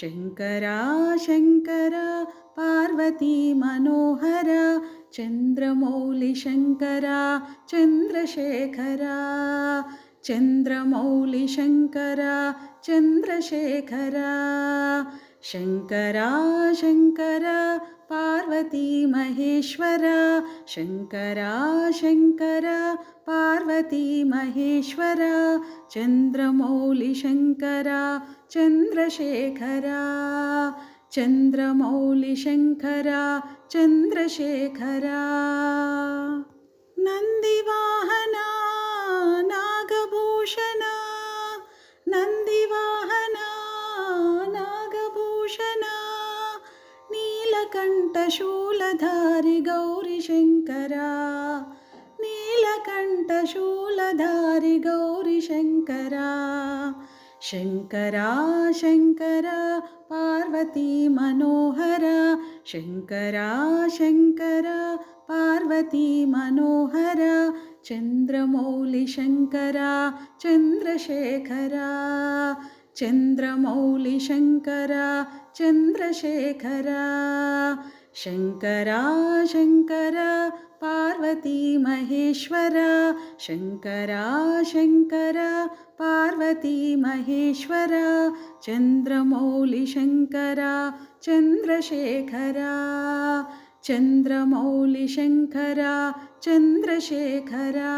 Shankara Shankar Parvati Manohara चन्द्रमौलिशङ्करा Chandrashekhara चन्द्रमौलिशङ्करा Chandrashekhara Shankara Shankar Parvati Maheshwara Shankara Shankar Parvati Maheshwara चन्द्रमौलिशङ्करा Chandrashekhara चन्द्रमौलिशङ्करा Chandrashekhara. नन्दिवाहना नीलकण्ठशूलधारि गौरिशङ्करा नीलकण्ठशूलधारि गौरिशङ्करा Shankara Shankar Parvati Manohar Shankara Shankar Parvati Manohar चन्द्रमौलिशङ्करा Chandrashekhara चन्द्रमौलिशङ्करा Chandrashekhara Shankara Shankar Parvati Maheshwara Shankara Shankar Parvati Maheshwara चन्द्रमौलिशङ्करा Chandrashekhara चन्द्रमौलिशङ्करा Chandrashekhara